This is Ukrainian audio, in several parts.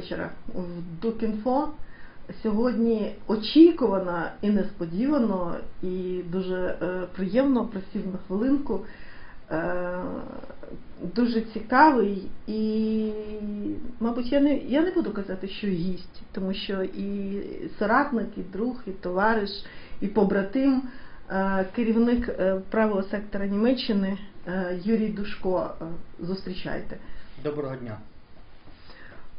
вечора. В Дукінфо сьогодні очікувано і несподівано, і дуже е, приємно просів на хвилинку. Е, дуже цікавий і, мабуть, я не, я не буду казати, що гість, тому що і соратник, і друг, і товариш, і побратим, е, керівник правого сектора Німеччини Юрій Душко. Зустрічайте. Доброго дня.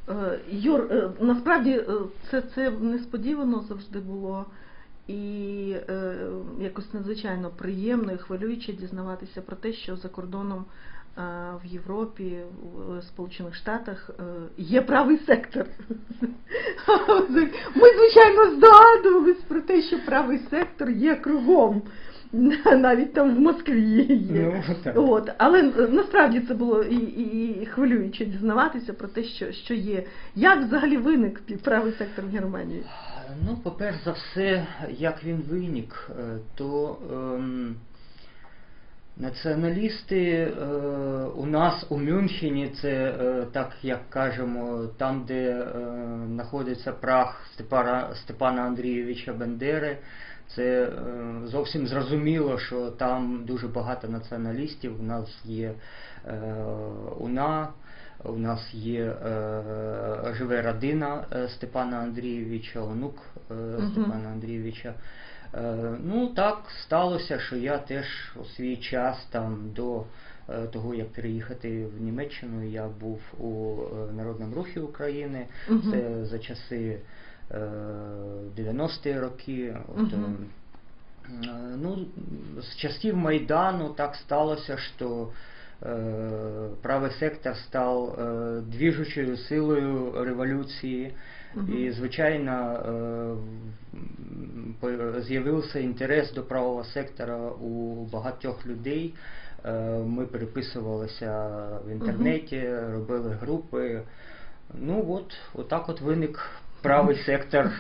Е, Юр, е, насправді е, це, це несподівано завжди було. І е, якось надзвичайно приємно і хвилююче дізнаватися про те, що за кордоном е, в Європі, в Сполучених Штатах е, є правий сектор. Ми, звичайно, здогадувались про те, що правий сектор є кругом. Навіть там в Москві є. Ну. От, але насправді це було і, і, і хвилююче дізнаватися про те, що, що є. Як взагалі виник правий сектор в Германії? Ну, по-перше за все, як він виник, е, то ем, націоналісти е, у нас у Мюнхені, це е, так як кажемо, там, де е, знаходиться прах Степана, Степана Андрійовича Бендери, це е, зовсім зрозуміло, що там дуже багато націоналістів. У нас є е, УНА, у нас є е, живе родина е, Степана Андрійовича, онук е, Степана Андрійовича. Е, ну так сталося, що я теж у свій час там до е, того, як переїхати в Німеччину, я був у е, Народному рухі України. Це за часи 90-ті роки. От, е, ну, з часів Майдану так сталося, що е, правий сектор став е, двіжучою силою революції. Мгм. І, звичайно, е, з'явився інтерес до правого сектора у багатьох людей. Е, Ми переписувалися в інтернеті, робили групи. Ну от, отак от виник правий сектор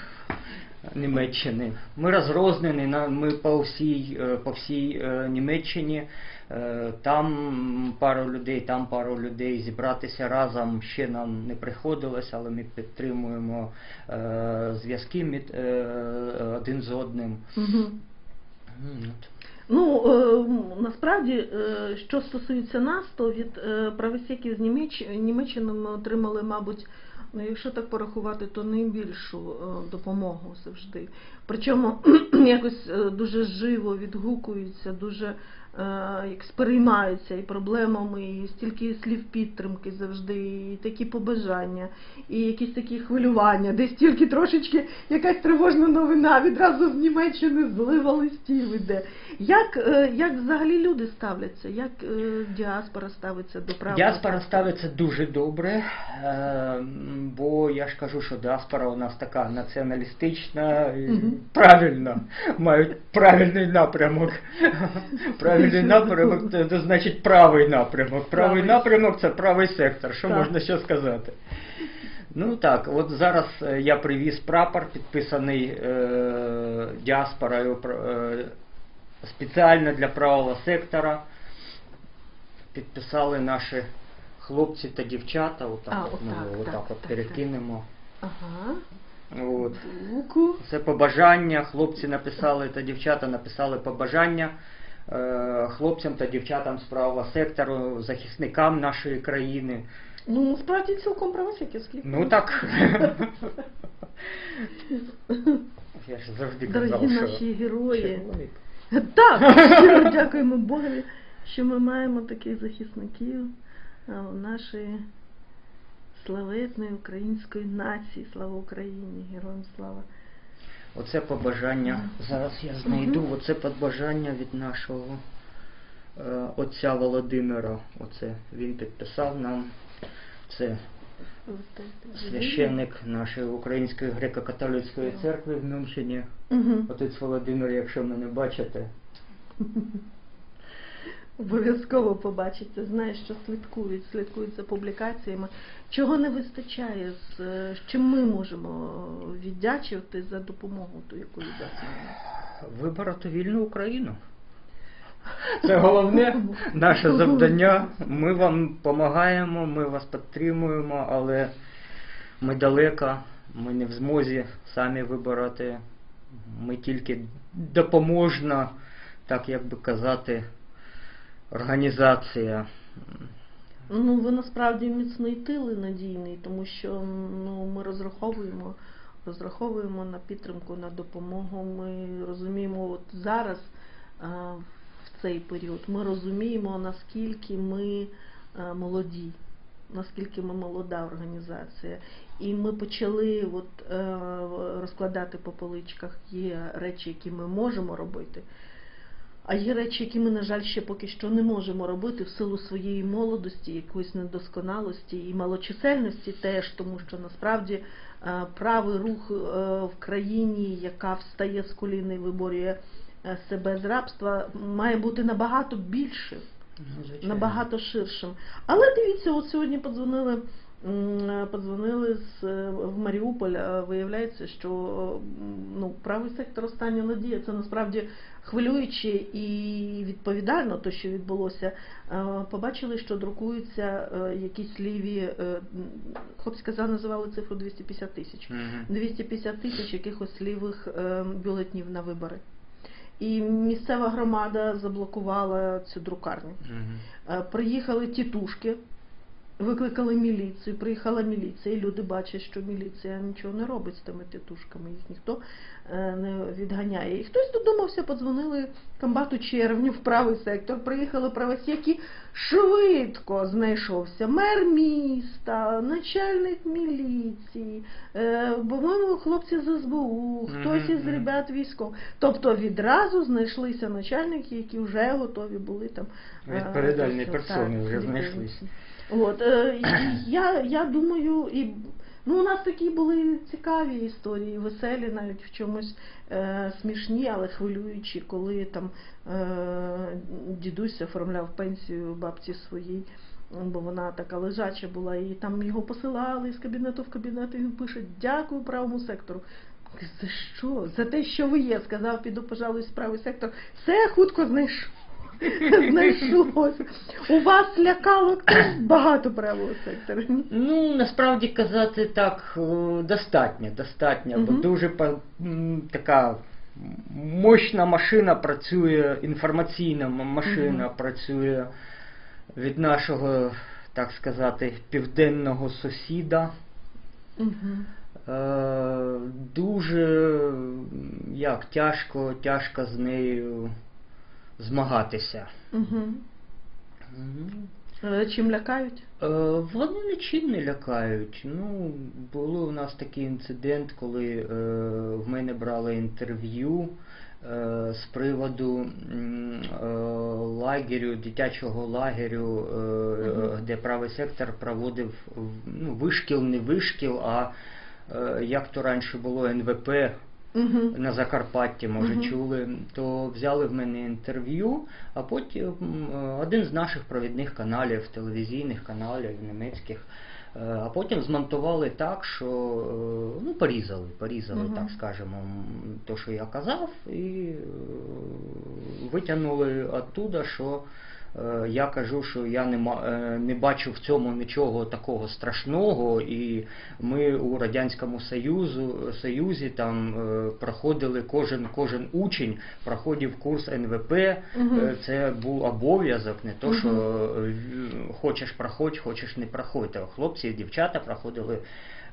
Німеччини. Ми розрознені, ми по всій, е, по всій е, Німеччині. Е, Там пару людей, там пару людей зібратися разом ще нам не приходилось, але ми підтримуємо зв'язки один з одним. Мгм. Ну насправді, що стосується нас, то від правосеків з Німеч- Німеччини ми отримали, мабуть, ну якщо так порахувати, то найбільшу е, допомогу завжди. Причому якось е, дуже живо відгукуються, дуже е, як сприймаються і проблемами, і стільки слів підтримки завжди, і такі побажання, і якісь такі хвилювання, десь тільки трошечки якась тривожна новина, відразу з Німеччини злива листів іде. Як, е, як взагалі люди ставляться? Як е, діаспора ставиться до права? Діаспора ставиться дуже добре, бо я ж кажу, що діаспора у нас така націоналістична і Мгм. правильна, мають правильний напрямок. Правильний напрямок це, це значить правий напрямок. Правий напрямок це правий сектор. Що Так. можна ще сказати? Ну так, от зараз е, я привіз прапор, підписаний е, діаспорою е, спеціально для правого сектора. Підписали наші хлопці та дівчата. Отак, А, от ми отак, отак так, от так, перекинемо. Ага. От. Це побажання. Хлопці написали та дівчата написали побажання хлопцям та дівчатам з правого сектору, захисникам нашої країни. Ну, насправді цілком правосеківський. Ну так. Я ж завжди казав, Дорогі що наші герої. Так, щиро дякуємо Богові, що ми маємо таких захисників нашої славетної української нації. Слава Україні! Героям слава! Оце побажання. Зараз я знайду. Оце побажання від нашого е, отця Володимира. Оце він підписав нам. Це священник нашої Української греко-католицької церкви в Мюнхені. Отець Володимир, якщо мене бачите, Обов'язково побачите. Знаєш, що слідкують, слідкують за публікаціями. Чого не вистачає, з е, чим ми можемо віддячувати за допомогу, ту, яку віддячуємо? вибороти вільну Україну. Це головне наше завдання. Ми вам допомагаємо, ми вас підтримуємо, але ми далеко, ми не в змозі самі вибирати. Ми тільки допоможна, так як би казати, організація. Ну, ви насправді міцний тил і надійний, тому що ну, ми розраховуємо, розраховуємо на підтримку, на допомогу. Ми розуміємо, от зараз в цей період, ми розуміємо, наскільки ми молоді, наскільки ми молода організація. І ми почали от, е, розкладати по поличках. Є речі, які ми можемо робити. А є речі, які ми, на жаль, ще поки що не можемо робити в силу своєї молодості, якоїсь недосконалості і малочисельності теж, тому що насправді е, правий рух е, в країні, яка встає з колін і виборює е, себе з рабства, має бути набагато більшим звичайно. набагато ширшим. Але дивіться, от сьогодні подзвонили, подзвонили з, е, в Маріуполь. а Виявляється, що ну, правий сектор остання надія. Це насправді хвилююче і відповідально, то, що відбулося. Е, Побачили, що друкуються е, якісь ліві, е, хлопці сказали, називали цифру 250 тисяч. Мгм. 250 тисяч якихось лівих е, бюлетнів на вибори. І місцева громада заблокувала цю друкарню. Е, Приїхали тітушки, викликали міліцію, приїхала міліція, і люди бачать, що міліція нічого не робить з тими тітушками, їх ніхто е, не відганяє. І хтось додумався, подзвонили комбату червню в правий сектор, приїхали правосеки, швидко знайшовся мер міста, начальник міліції, е, по-моєму, хлопці з СБУ, хтось із ребят військов. Тобто відразу знайшлися начальники, які вже готові були там. е, Відповідальні персони вже відповідальні. От, е, я, я думаю, і ну, у нас такі були цікаві історії, веселі, навіть в чомусь е, смішні, але хвилюючі, коли там е, дідусь оформляв пенсію бабці своїй. Бо вона така лежача була, і там його посилали з кабінету в кабінет, і він пише Дякую правому сектору. За що? За те, що ви є, сказав, піду, пожалуй, правий сектор. Все хутко знайшов. Знайшлось. У вас лякало багато правого сектора. ні? Ну, насправді казати так е, достатньо, достатньо, бо Мгм. дуже па- м, така мощна машина працює, інформаційна м- машина працює від нашого, так сказати, південного сусіда. Мгм. Е, дуже м, як тяжко, тяжко з нею змагатися. М, Е, Чим лякають? Е, Вони нічим не лякають. Ну, було у нас такий інцидент, коли е, в мене брали інтерв'ю е, з приводу е, лагерю, дитячого лагерю, е, Мгм. де правий сектор проводив ну, вишкіл, не вишкіл, а е, як то раніше було НВП На Закарпатті, може, чули, то взяли в мене інтерв'ю, а потім е, один з наших провідних каналів, телевізійних каналів німецьких, е, а потім змонтували так, що е, ну, порізали, порізали, Мгм. так скажемо, то, що я казав, і витягнули оттуда, що я кажу, що я не, е, не бачу в цьому нічого такого страшного, і ми у Радянському Союзу, Союзі там е, проходили кожен, кожен учень проходив курс НВП. Е, Це був обов'язок, не то, що е, хочеш проходь, хочеш не проходь. Хлопці і дівчата проходили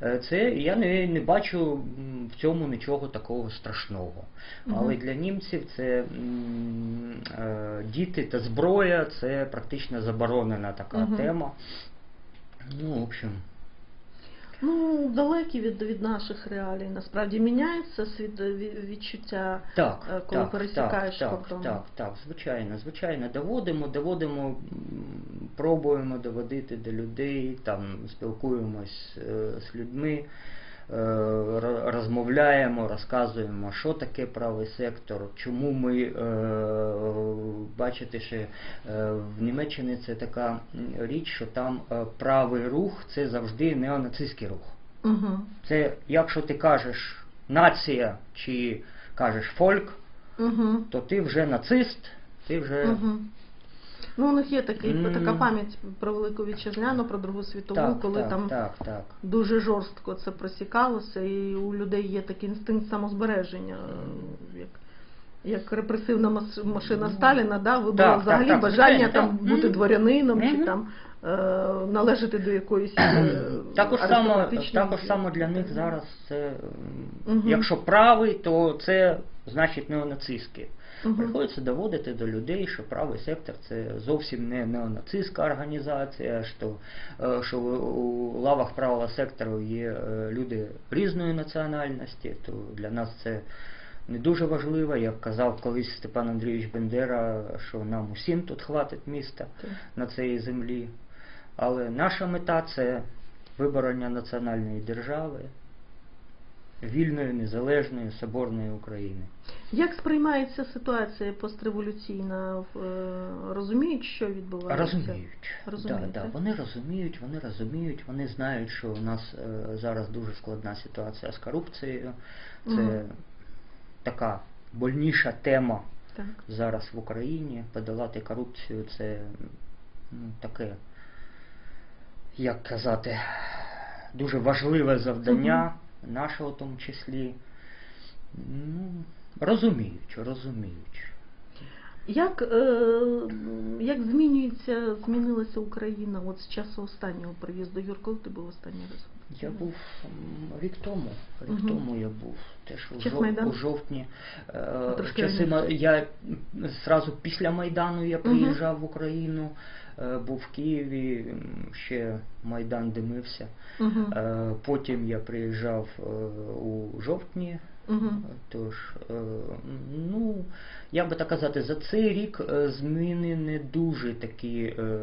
е, це. і Я не, не бачу в цьому нічого такого страшного. Мгм. Але для німців це е, діти та зброя, це практично заборонена така Мгм. тема. Ну, в общем. Ну, далекі від, від наших реалій. Насправді міняється світ ві- відчуття, Так, е, коли так, пересікаєш так, кордон. Так, так, звичайно, звичайно, доводимо, доводимо, пробуємо доводити до людей, там спілкуємось е, з людьми, е, розмовляємо, розказуємо, що таке правий сектор, чому ми е, бачите, що е, в Німеччині це така річ, що там е, правий рух це завжди неонацистський рух. Угу. Це якщо ти кажеш нація чи кажеш фольк, Угу. то ти вже нацист, ти вже Угу. Ну, у них є такий, М. така пам'ять про Велику Вітчизняну, про Другу світову, Так, коли так, там так, так. дуже жорстко це просікалося, і у людей є такий інстинкт самозбереження, е, як, як репресивна машина Сталіна, да, вибрала так, так, взагалі так, бажання звичайно, там так. бути дворянином чи там е, належати до якоїсь е, Також само, також само для них зараз це, Мгм. якщо правий, то це значить неонацистський. Мгм. Приходиться доводити до людей, що правий сектор це зовсім не неонацистська організація, що, е, що у лавах правого сектору є е, люди різної національності, то для нас це не дуже важливо. Як казав колись Степан Андрійович Бендера, що нам усім тут хватить міста Так. на цій землі. Але наша мета це виборення національної держави, вільної, незалежної, соборної України. Як сприймається ситуація постреволюційна? Е, Розуміють, що відбувається? Розуміють. Розуміють, да, да. Вони розуміють, вони розуміють, вони знають, що у нас е, зараз дуже складна ситуація з корупцією. Це Мгм. така больніша тема Так. зараз в Україні. Подолати корупцію це ну, таке, як казати, дуже важливе завдання, наше у тому числі. Ну, розуміють, розуміють. Як, е, як змінюється, змінилася Україна от з часу останнього приїзду? Юр, коли ти був останній раз? Я був рік тому. Рік Мгм. тому я був теж у, жов- у жовтні. Е, Трошки часи раніше. Я зразу після Майдану я приїжджав в Україну, е, був в Києві, ще Майдан димився. Угу. Е, Потім я приїжджав е, у жовтні. Угу. Тож, е, ну, як би так казати, за цей рік е, зміни не дуже такі е,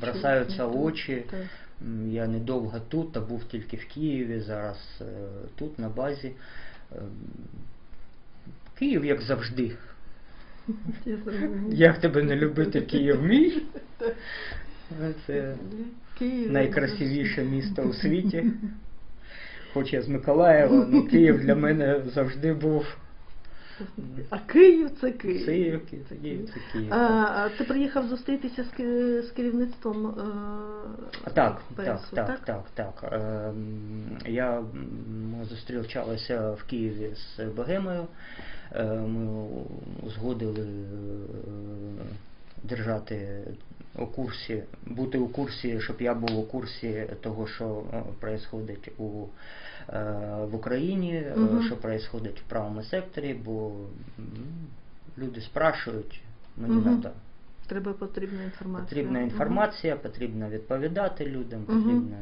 бросаються в очі. Я недовго тут, а був тільки в Києві, зараз тут на базі. Київ, як завжди. Як тебе не любити Київ мій? Це найкрасивіше місто у світі. Хоч я з Миколаєва, але Київ для мене завжди був А Київ це Київ. Київ, Київ, це Київ. А, а ти приїхав зустрітися з, з керівництвом е, Так, так, так, так, так. Ем, Я зустрічалися в Києві з Богемою. Е, Ми узгодили е, держати у курсі, бути у курсі, щоб я був у курсі того, що відбувається у е, в Україні, е, Мгм. що відбувається в правому секторі, бо люди спрашують, мені Мгм. треба. Треба потрібна інформація. Потрібна Мгм. потрібна потрібно відповідати людям, потрібно.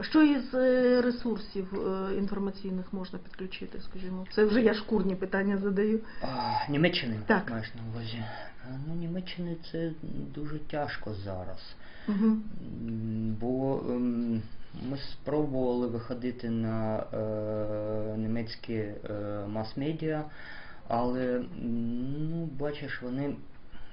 Що із е, ресурсів е, інформаційних можна підключити, скажімо? Це вже я шкурні питання задаю. А, Німеччини Так. маєш на увазі. Ну, Німеччини це дуже тяжко зараз. Угу. Бо ем, ми спробували виходити на е, німецькі е, мас-медіа, але ну, бачиш, вони,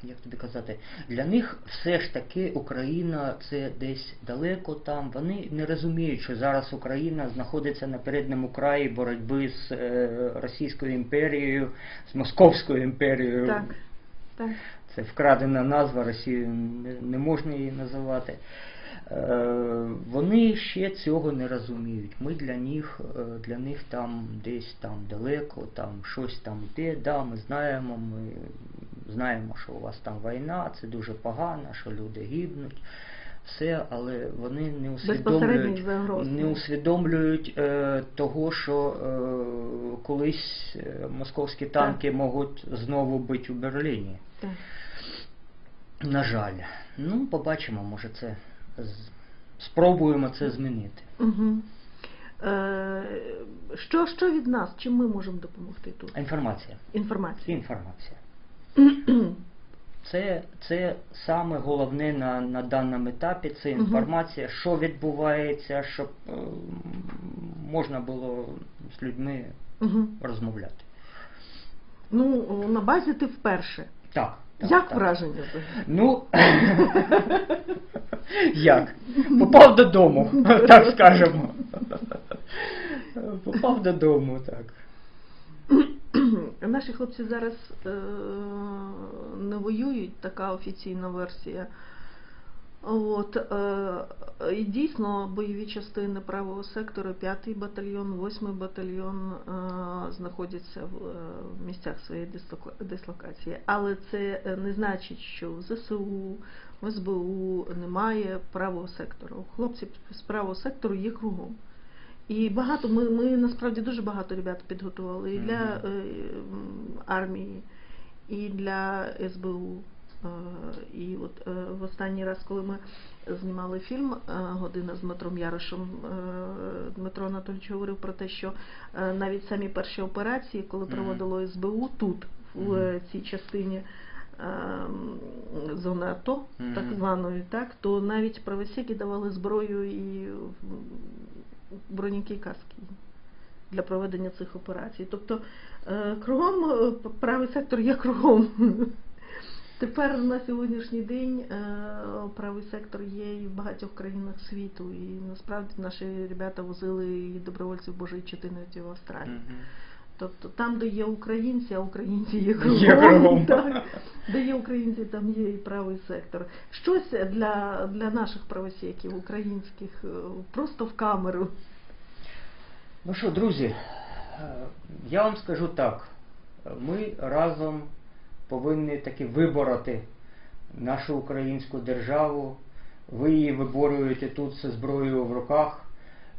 як тобі казати, для них все ж таки Україна це десь далеко там. Вони не розуміють, що зараз Україна знаходиться на передньому краї боротьби з е, Російською імперією, з Московською імперією. Так. Так. Це вкрадена назва, Росію не, не можна її називати. Е, вони ще цього не розуміють. Ми для них, е, для них там десь там далеко, там щось там йде. Да, ми знаємо, ми знаємо, що у вас там війна, це дуже погано, що люди гибнуть. Все, але вони не усвідомлюють, не усвідомлюють е, того, що е, колись е, московські танки можуть знову бити у Берліні. Так. На жаль. Ну, побачимо, може це спробуємо це змінити. Угу. Е, що, що від нас? Чим ми можемо допомогти тут? Інформація. Інформація. Інформація. Це, це саме головне на, на даному етапі. Це інформація, що відбувається, щоб е, можна було з людьми розмовляти. Ну, на базі ти вперше. Так. так Як так. враження? Ну, як? Попав додому, так скажемо. Попав додому, так. Наші хлопці зараз е, не воюють, така офіційна версія. От, е, і дійсно бойові частини правого сектору, 5-й батальйон, 8-й батальйон е, знаходяться в, е, в місцях своєї дислока- дислокації. Але це не значить, що в ЗСУ, в СБУ немає правого сектору. Хлопці з правого сектору є кругом. І багато ми, ми насправді дуже багато ребят підготували і для е, армії, і для СБУ. Е, І от е, в останній раз, коли ми знімали фільм е, Година з Дмитром Ярошем, е, Дмитро Анатолійович говорив про те, що е, навіть самі перші операції, коли проводило СБУ тут, в е, цій частині ем, зони АТО, Мгм. так званої, так, то навіть правосеки давали зброю і броніки каски для проведення цих операцій. Тобто е, кругом е, правий сектор є кругом. Тепер на сьогоднішній день е, правий сектор є і в багатьох країнах світу. І насправді наші ребята возили і добровольців Божої Чотиниці в Австралію. Тобто там, де є українці, а українці є кругом, так, де є українці, там є і правий сектор. Щось для, для наших правосеків українських, е, просто в камеру. Ну що, друзі, е, я вам скажу так. Ми разом повинні таки вибороти нашу українську державу. Ви її виборюєте тут зі зброєю в руках.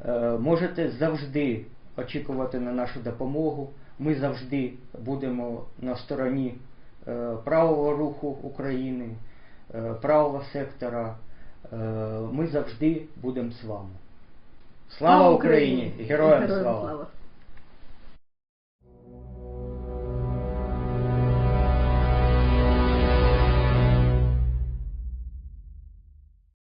Е, Можете завжди очікувати на нашу допомогу. Ми завжди будемо на стороні е, правого руху України, е, правого сектора. Е, Ми завжди будемо з вами. Слава Україні! Героям слава! слава!